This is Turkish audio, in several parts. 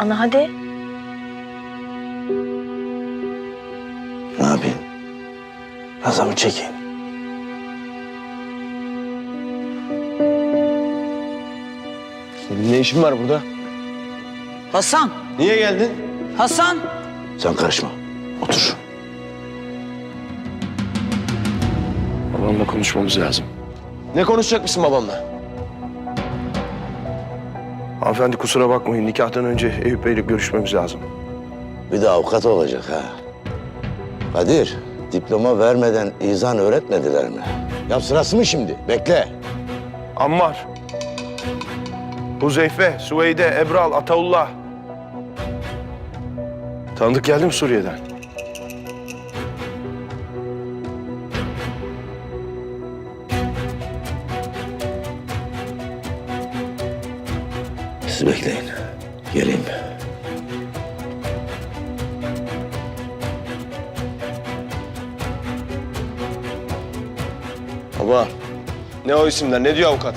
Ana hadi. Ne yapayım? Nazamı çekeyim. Senin ne işin var burada? Hasan, Niye geldin? Hasan. Sen karışma. Otur. Babamla konuşmamız lazım. Ne konuşacak mısın babamla? Hanımefendi kusura bakmayın. Nikahtan önce Eyüp Bey'le görüşmemiz lazım. Bir de avukat olacak ha. Kadir, diploma vermeden izan öğretmediler mi? Ya sırası mı şimdi? Bekle. Ammar. Huzeyfe, Süveyde, Ebral, Ataullah. Tanıdık geldi mi Suriye'den? Siz bekleyin. Geleyim. Baba, ne o isimler? Ne diyor avukat?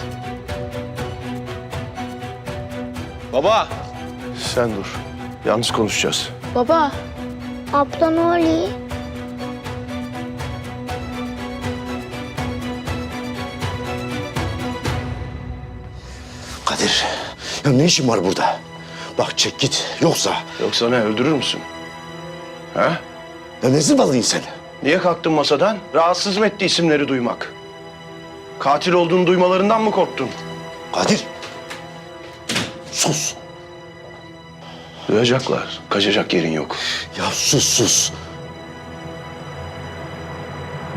Baba! Sen dur. Yalnız konuşacağız. Baba, abla ne oluyor? Kadir, ya ne işin var burada? Bak çek git. Yoksa Yoksa ne, öldürür müsün? Ha? ya ne zıvalıyın sen? Niye kalktın masadan? Rahatsız mı etti isimleri duymak? Katil olduğunu duymalarından mı korktun? Kadir. Sus. Duyacaklar. Kaçacak yerin yok. Ya sus sus.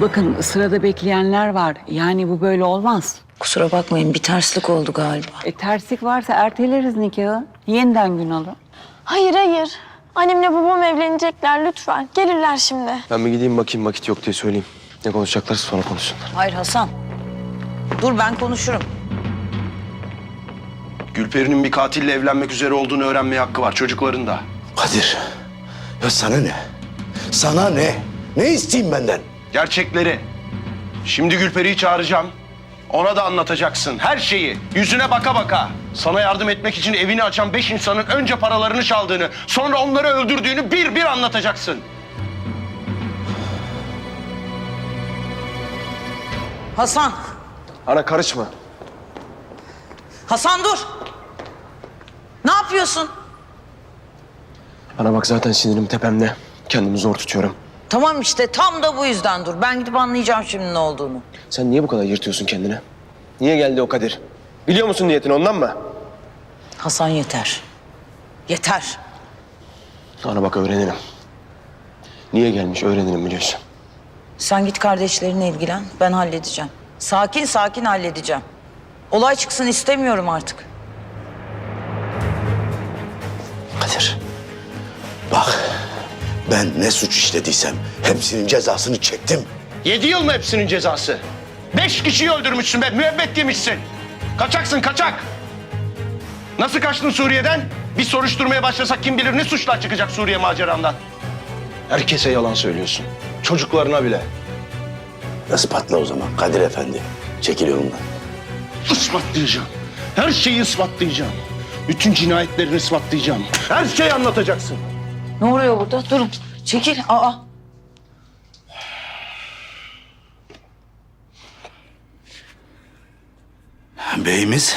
Bakın sırada bekleyenler var. Yani bu böyle olmaz. Kusura bakmayın bir terslik oldu galiba. E terslik varsa erteleriz nikahı. Yeniden gün alın. Hayır hayır. Annemle babam evlenecekler lütfen. Gelirler şimdi. Ben bir gideyim bakayım vakit yok diye söyleyeyim. Ne konuşacaklarsa sonra konuşsunlar. Hayır Hasan. Dur ben konuşurum. Gülperi'nin bir katille evlenmek üzere olduğunu öğrenmeye hakkı var çocukların da. Kadir. Ya sana ne? Sana ne? Ne isteyeyim benden? Gerçekleri. Şimdi Gülperi'yi çağıracağım. Ona da anlatacaksın her şeyi. Yüzüne baka baka. Sana yardım etmek için evini açan beş insanın önce paralarını çaldığını, sonra onları öldürdüğünü bir bir anlatacaksın. Hasan. Ana karışma. Hasan dur. Ne yapıyorsun? Ana bak zaten sinirim tepemde. Kendimi zor tutuyorum. Tamam işte tam da bu yüzden dur. Ben gidip anlayacağım şimdi ne olduğunu. Sen niye bu kadar yırtıyorsun kendini? Niye geldi o Kadir? Biliyor musun niyetini ondan mı? Hasan yeter. Yeter. Ana bak öğrenirim. Niye gelmiş öğrenirim biliyorsun. Sen git kardeşlerine ilgilen. Ben halledeceğim. Sakin sakin halledeceğim. Olay çıksın istemiyorum artık. Kadir. Bak. Ben ne suç işlediysem hepsinin cezasını çektim. Yedi yıl mı hepsinin cezası? Beş kişiyi öldürmüşsün be, müebbet yemişsin. Kaçaksın, kaçak. Nasıl kaçtın Suriye'den? Bir soruşturmaya başlasak kim bilir ne suçlar çıkacak Suriye macerandan. Herkese yalan söylüyorsun. Çocuklarına bile. Ispatla o zaman Kadir Efendi. Çekil yolumdan. Ispatlayacağım. Her şeyi ispatlayacağım. Bütün cinayetlerini ispatlayacağım. Her şeyi anlatacaksın. Ne oluyor burada? Durun. Çekil. Aa. Beyimiz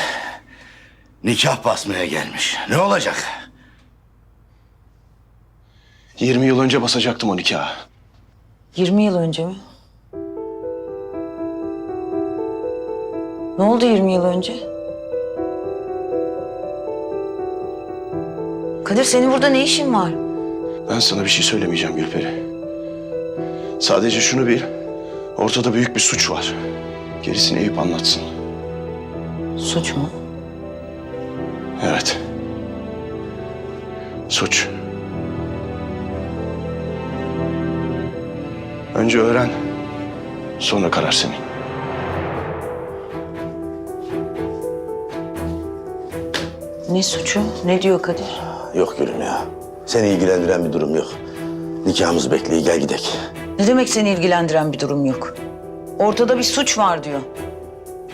nikah basmaya gelmiş. Ne olacak? 20 yıl önce basacaktım o nikahı. 20 yıl önce mi? Ne oldu 20 yıl önce? Kadir senin burada ne işin var? Ben sana bir şey söylemeyeceğim Gülperi. Sadece şunu bil. Ortada büyük bir suç var. Gerisini Eyüp anlatsın. Suç mu? Evet. Suç. Önce öğren. Sonra karar senin. Ne suçu? Ne diyor Kadir? Yok gülüm ya. Seni ilgilendiren bir durum yok. Nikahımız bekliyor. Gel gidelim. Ne demek seni ilgilendiren bir durum yok? Ortada bir suç var diyor.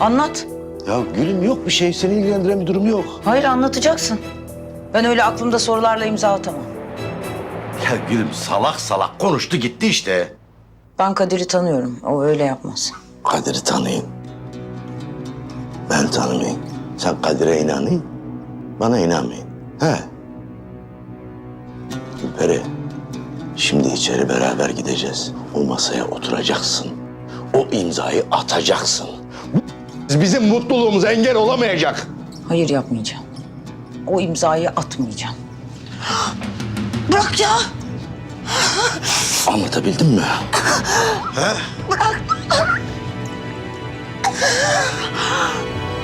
Anlat. Ya gülüm yok bir şey. Seni ilgilendiren bir durum yok. Hayır anlatacaksın. Ben öyle aklımda sorularla imza atamam. Ya gülüm salak salak konuştu gitti işte. Ben Kadir'i tanıyorum. O öyle yapmaz. Kadir'i tanıyın. Ben tanımayın. Sen Kadir'e inanın. Bana inanmayın. He. Gülperi. Şimdi içeri beraber gideceğiz. O masaya oturacaksın. O imzayı atacaksın. Bizim mutluluğumuza engel olamayacak. Hayır yapmayacağım. O imzayı atmayacağım. Bırak ya. Anlatabildim mi?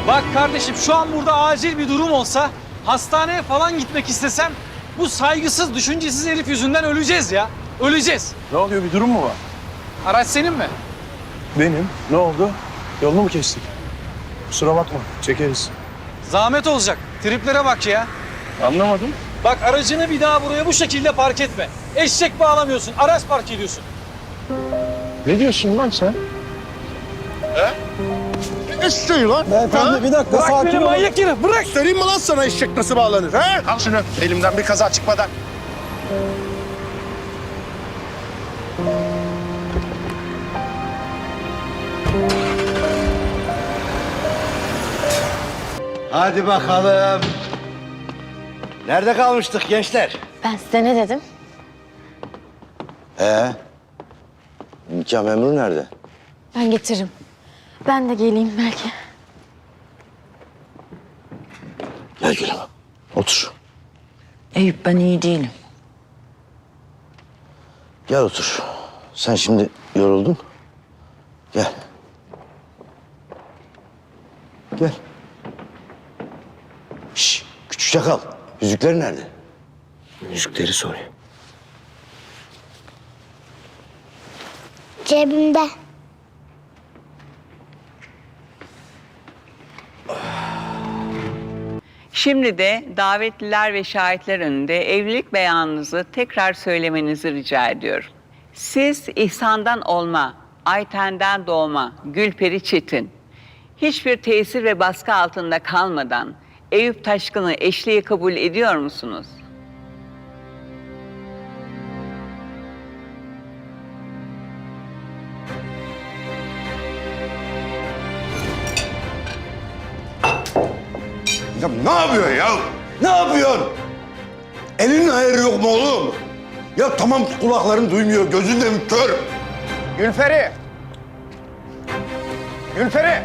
Bak kardeşim şu an burada acil bir durum olsa hastaneye falan gitmek istesem bu saygısız, düşüncesiz herif yüzünden öleceğiz ya. Öleceğiz. Ne oluyor bir durum mu var? Araç senin mi? Benim. Ne oldu? Yolunu mu kestik? Kusura bakma. Çekeriz. Zahmet olacak. Triplere bak ya. Anlamadım. Bak aracını bir daha buraya bu şekilde park etme. Eşek bağlamıyorsun, araç park ediyorsun. Ne diyorsun lan sen? Eşeği lan. Beyefendi bir dakika Bırak beni manyak herif, bırak. Söyleyeyim mi lan sana eşek nasıl bağlanır? He? Al şunu elimden bir kaza çıkmadan. Hadi bakalım. Nerede kalmıştık gençler? Ben size ne dedim? Ee? Nikah memuru nerede? Ben getiririm. Ben de geleyim belki. Gel gülüm. Otur. Eyüp ben iyi değilim. Gel otur. Sen şimdi yoruldun. Gel. Gel. Şş, küçük çakal. Yüzükleri nerede? Yüzükleri soruyor. Cebimde. Şimdi de davetliler ve şahitler önünde evlilik beyanınızı tekrar söylemenizi rica ediyorum. Siz İhsan'dan olma, Ayten'den doğma Gülperi Çetin, hiçbir tesir ve baskı altında kalmadan Eyüp Taşkın'ı eşliğe kabul ediyor musunuz? Ne yapıyorsun ya? Ne yapıyorsun? Elinin ayarı yok mu oğlum? Ya tamam kulakların duymuyor, gözün de kör. Gülperi. Gülperi.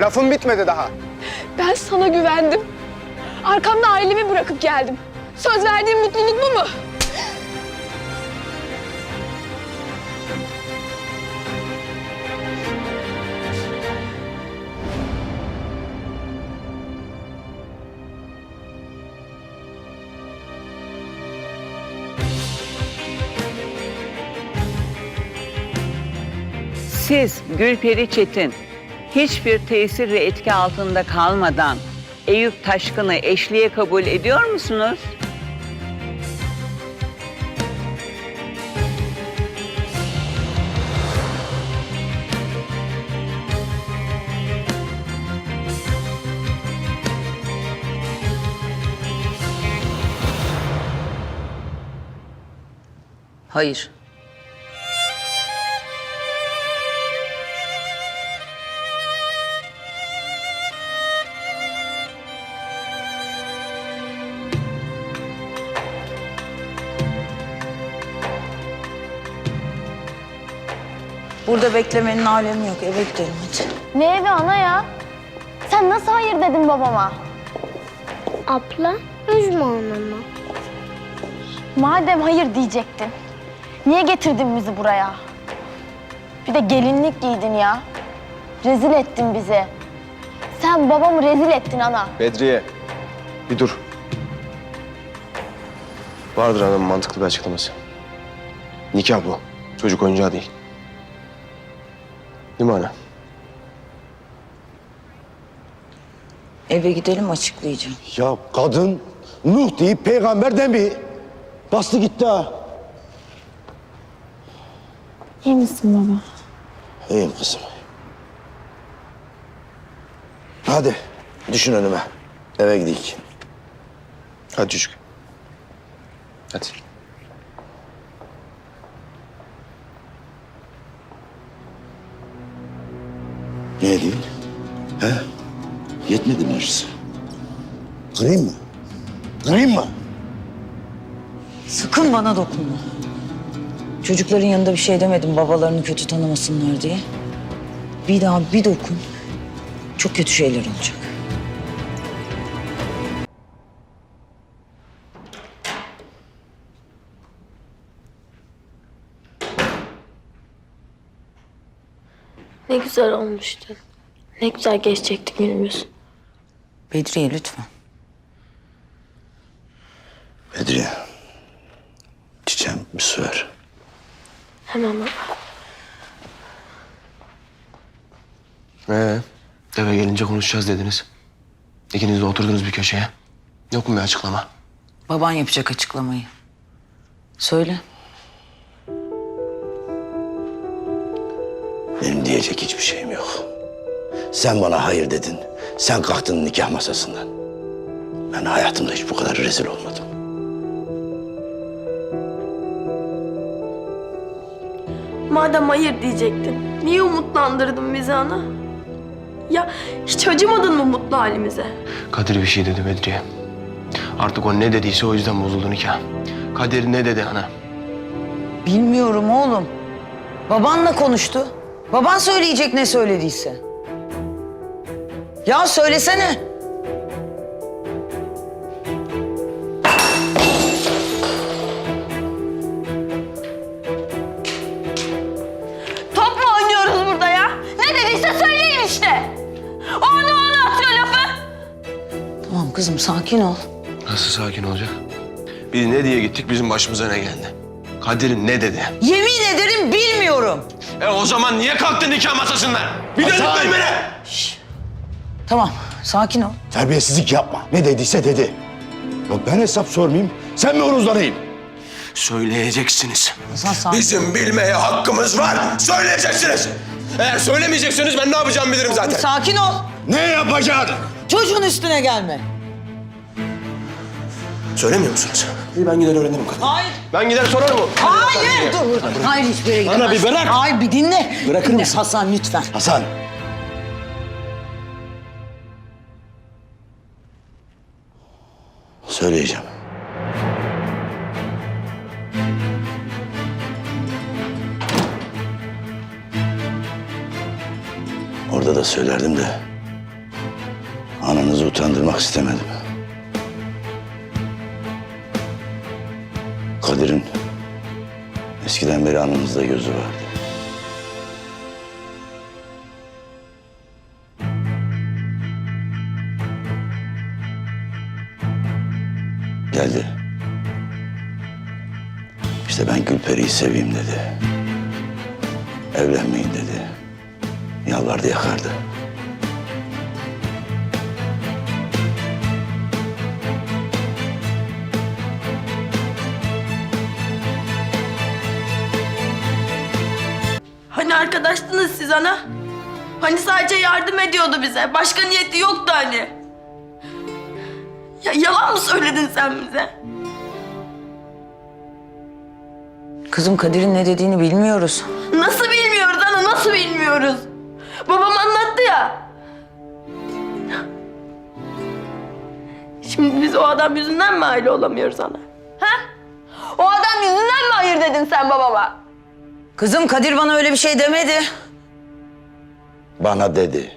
Lafın bitmedi daha. Ben sana güvendim. Arkamda ailemi bırakıp geldim. Söz verdiğim mutluluk bu mu? Siz Gülperi Çetin hiçbir tesir ve etki altında kalmadan Eyüp Taşkın'ı eşliğe kabul ediyor musunuz? Hayır. Burada beklemenin alemi yok. Eve gidelim hadi. Ne evi ana ya? Sen nasıl hayır dedin babama? Abla üzme anamı. Madem hayır diyecektin. Niye getirdin bizi buraya? Bir de gelinlik giydin ya. Rezil ettin bizi. Sen babamı rezil ettin ana. Bedriye. Bir dur. Vardır hanımın mantıklı bir açıklaması. Nikah bu. Çocuk oyuncağı değil. Değil mi ana? Eve gidelim açıklayacağım. Ya kadın Nuh deyip peygamber demi. Bastı gitti ha. İyi misin baba? İyiyim kızım. Hadi düşün önüme. eve gidik. Hadi çocuk. Hadi. Ne değil? He? Yetmedi mi acısı? Kırayım mı? Kırayım mı? Sakın bana dokunma. Çocukların yanında bir şey demedim babalarını kötü tanımasınlar diye. Bir daha bir dokun. Çok kötü şeyler olacak. Ne güzel olmuştu. Ne güzel geçecekti günümüz. Bedriye lütfen. Bedriye. Çiçeğim bir su ver. Hemen baba. Ee, eve gelince konuşacağız dediniz. İkiniz de oturdunuz bir köşeye. Yok mu bir açıklama? Baban yapacak açıklamayı. Söyle. Diyecek hiçbir şeyim yok. Sen bana hayır dedin. Sen kalktın nikah masasından. Ben hayatımda hiç bu kadar rezil olmadım. Madem hayır diyecektin, niye umutlandırdın bizi ana? Ya hiç acımadın mı mutlu halimize? Kadir bir şey dedi Bedriye. Artık o ne dediyse o yüzden bozuldu nikah. Kadir ne dedi ana? Bilmiyorum oğlum. Babanla konuştu. Baban söyleyecek ne söylediyse. Ya söylesene. Top mu oynuyoruz burada ya? Ne dediyse söyleyin işte. O onu ona atıyor lafı. Tamam kızım sakin ol. Nasıl sakin olacak? Biz ne diye gittik bizim başımıza ne geldi? Kadir ne dedi? Yemin ederim bilmiyorum. E o zaman niye kalktın nikah masasından? Bir de Hasan! beni. Tamam sakin ol. Terbiyesizlik yapma. Ne dediyse dedi. Yok ben hesap sormayayım. Sen mi horozlanayım? Söyleyeceksiniz. Hasan sakin. Bizim bilmeye hakkımız var. Söyleyeceksiniz. Eğer söylemeyecekseniz ben ne yapacağımı bilirim zaten. Sakin ol. Ne yapacaksın? Çocuğun üstüne gelme. Söylemiyor musunuz? İyi ben gider öğrenirim kadın. Hayır. Ben gider sorarım o. Hayır. Dur. Hayır hiçbir yere gidemezsin. Ana, bir bırak. Hayır bir dinle. Bırakır dinle. mısın? Hasan lütfen. Hasan. Söyleyeceğim. Orada da söylerdim de ananızı utandırmak istemedim. Kadir'in eskiden beri anınızda gözü vardı. Geldi. İşte ben Gülperi'yi seveyim dedi. Evlenmeyin dedi. Yalvardı yakardı. Arkadaştınız siz ana? Hani sadece yardım ediyordu bize. Başka niyeti yoktu hani. Ya yalan mı söyledin sen bize? Kızım Kadir'in ne dediğini bilmiyoruz. Nasıl bilmiyoruz ana nasıl bilmiyoruz? Babam anlattı ya. Şimdi biz o adam yüzünden mi aile olamıyoruz ana? Ha? O adam yüzünden mi hayır dedin sen babama? Kızım Kadir bana öyle bir şey demedi. Bana dedi.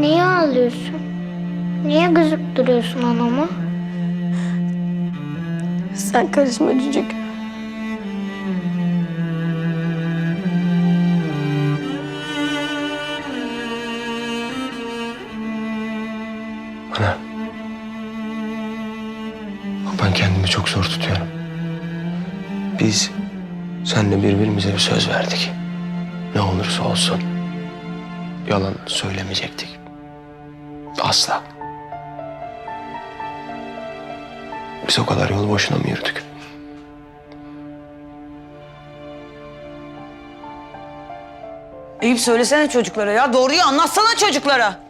Niye ağlıyorsun? Niye kızıp duruyorsun anama? Sen karışma cücük. Birbirimize bir söz verdik. Ne olursa olsun yalan söylemeyecektik. Asla. Biz o kadar yol boşuna mı yürüdük? Eyüp söylesene çocuklara ya. Doğruyu anlatsana çocuklara.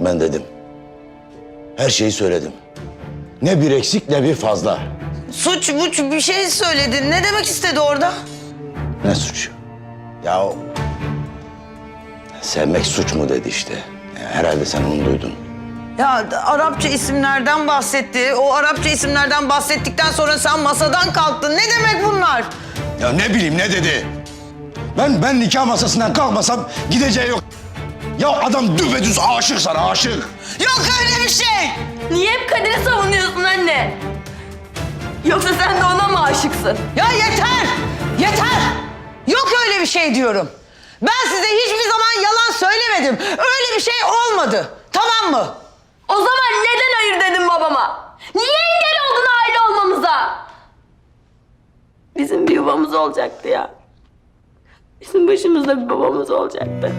Ben dedim. Her şeyi söyledim. Ne bir eksik ne bir fazla. Suç buç bir şey söyledin. Ne demek istedi orada? Ne suç? Ya o... Sevmek suç mu dedi işte. Ya herhalde sen onu duydun. Ya Arapça isimlerden bahsetti. O Arapça isimlerden bahsettikten sonra sen masadan kalktın. Ne demek bunlar? Ya ne bileyim ne dedi? Ben ben nikah masasından kalkmasam gideceği yok. Ya adam düpedüz aşık sana aşık. Yok öyle bir şey. Niye hep Kadir'i savunuyorsun anne? Yoksa sen de ona mı aşıksın? Ya yeter! Yeter! Yok öyle bir şey diyorum. Ben size hiçbir zaman yalan söylemedim. Öyle bir şey olmadı. Tamam mı? O zaman neden hayır dedin babama? Niye engel oldun aile olmamıza? Bizim bir yuvamız olacaktı ya. Bizim başımızda bir babamız olacaktı.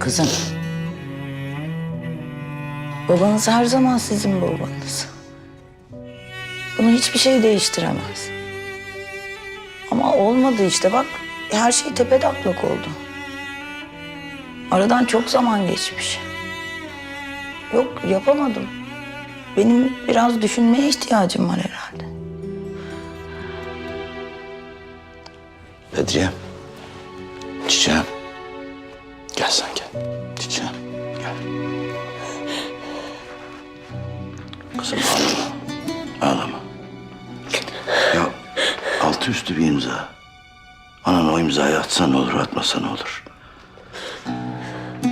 Kızım. Babanız her zaman sizin babanız. Bunu hiçbir şey değiştiremez. Ama olmadı işte bak her şey tepedaklak oldu. Aradan çok zaman geçmiş. Yok yapamadım. Benim biraz düşünmeye ihtiyacım var herhalde. Bedriye. Çiçeğim. Gel sen gel. Kızım ağlama. Ağlama. Ya altı üstü bir imza. Anan o imzayı atsa olur atmasa ne olur.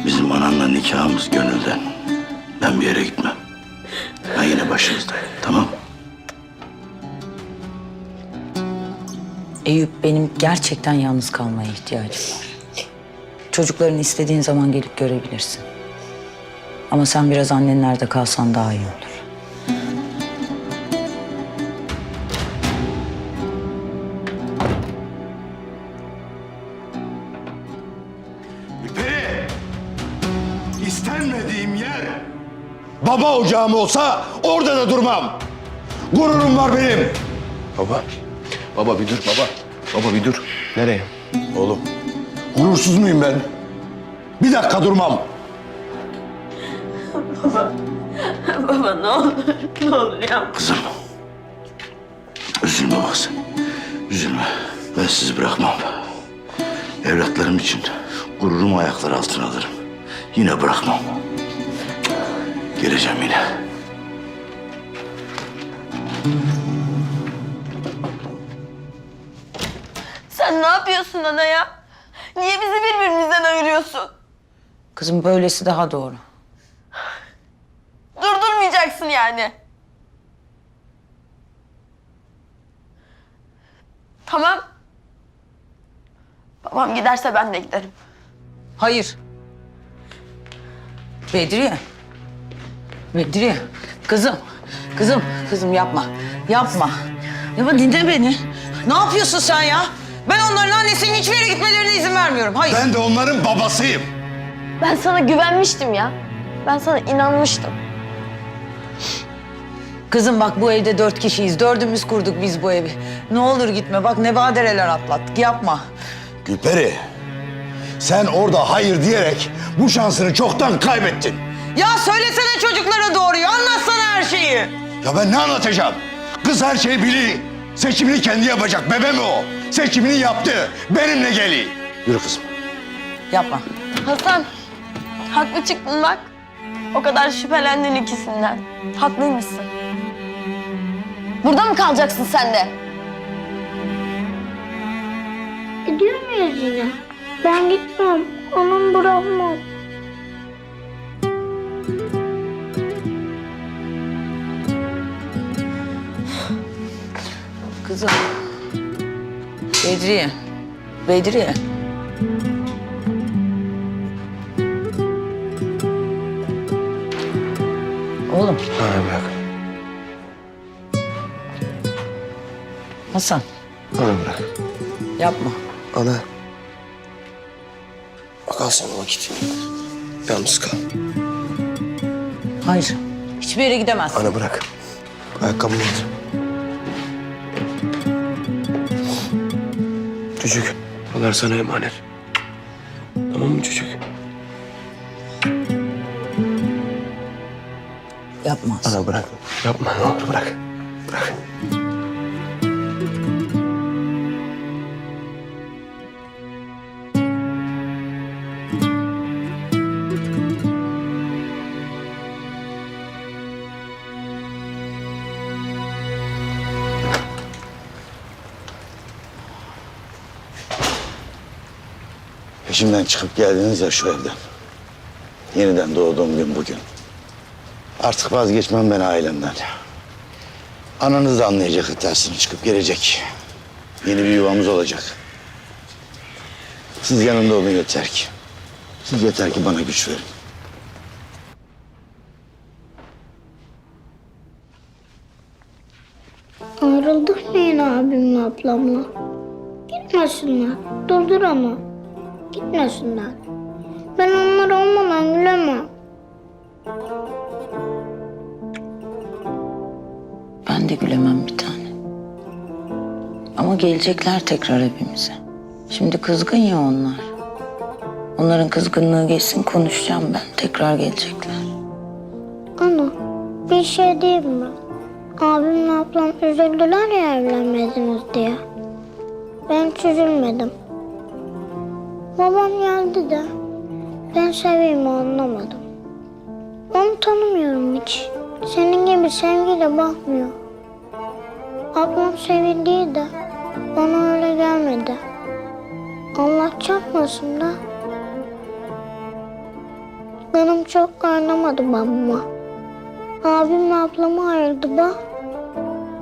Bizim ananla nikahımız gönülden. Ben bir yere gitmem. Ben yine başınızdayım tamam Eyüp benim gerçekten yalnız kalmaya ihtiyacım var. Çocukların istediğin zaman gelip görebilirsin. Ama sen biraz annenlerde kalsan daha iyi olur. Baba ocağım olsa orada da durmam. Gururum var benim. Baba. Baba bir dur baba. Baba bir dur. Nereye? Oğlum, gurursuz muyum ben? Bir dakika durmam. Baba ne olur, ne olur yapma. Kızım, üzülme bak sen. Üzülme. Ben sizi bırakmam. Evlatlarım için gururumu ayaklar altına alırım. Yine bırakmam. Geleceğim yine. Sen ne yapıyorsun ana ya? Niye bizi birbirimizden ayırıyorsun? Kızım böylesi daha doğru. Durdurmayacaksın yani. Tamam. Babam giderse ben de giderim. Hayır. Bedriye. Bedriye. Kızım. Kızım. Kızım yapma. Yapma. Yapma dinle beni. Ne yapıyorsun sen ya? Ben onların annesinin hiçbir yere gitmelerine izin vermiyorum. Hayır. Ben de onların babasıyım. Ben sana güvenmiştim ya. Ben sana inanmıştım. Kızım bak bu evde dört kişiyiz. Dördümüz kurduk biz bu evi. Ne olur gitme. Bak ne badireler atlattık. Yapma. Gülperi, sen orada hayır diyerek bu şansını çoktan kaybettin. Ya söylesene çocuklara doğruyu. Anlatsana her şeyi. Ya ben ne anlatacağım? Kız her şeyi biliyor. Seçimini kendi yapacak. Bebe mi o? Seçimini yaptı. Benimle geliyor. Yürü kızım. Yapma. Hasan, haklı çıktın bak. O kadar şüphelendin ikisinden. Haklıymışsın. Burada mı kalacaksın sen de? Gidiyor muyuz yine? Ben gitmem. Anam bırakmam. Kızım. Bedriye. Bedriye. Oğlum Ha bırak. Hasan. Ana bırak. Yapma. Ana. Bak al sana vakit. Yalnız kal. Hayır. Hiçbir yere gidemez. Ana bırak. Ayakkabımı at. Çocuk. Onlar sana emanet. Tamam mı çocuk? Yapmaz. Ana bırak. Yapma ne olur. Bırak. Peşimden çıkıp geldiniz ya şu evden. Yeniden doğduğum gün bugün. Artık vazgeçmem ben ailemden. Ananız da anlayacak hatasını çıkıp gelecek. Yeni bir yuvamız olacak. Siz yanımda olun yeter ki. Siz yeter ki bana güç verin. Ayrıldık mı yine abimle ablamla? Gitmesinler. Durdur ama. Gitmesinler. Ben onlar olmadan gülemem. Ben de gülemem bir tane. Ama gelecekler tekrar evimize. Şimdi kızgın ya onlar. Onların kızgınlığı geçsin konuşacağım ben. Tekrar gelecekler. Ana bir şey diyeyim mi? Abimle ablam üzüldüler ya evlenmediniz diye. Ben hiç üzülmedim. Babam geldi de ben seveyim anlamadım. Onu tanımıyorum hiç. Senin gibi sevgiyle bakmıyor. Ablam sevildiği de bana öyle gelmedi. Allah çarpmasın da Canım çok kaynamadı babama. Abimle ablamı ayırdı bak.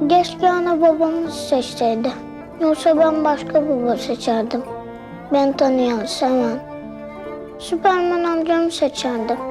Keşke ana babamı seçseydi. Yoksa ben başka baba seçerdim. Ben tanıyan, seven. Süperman amcamı seçerdim.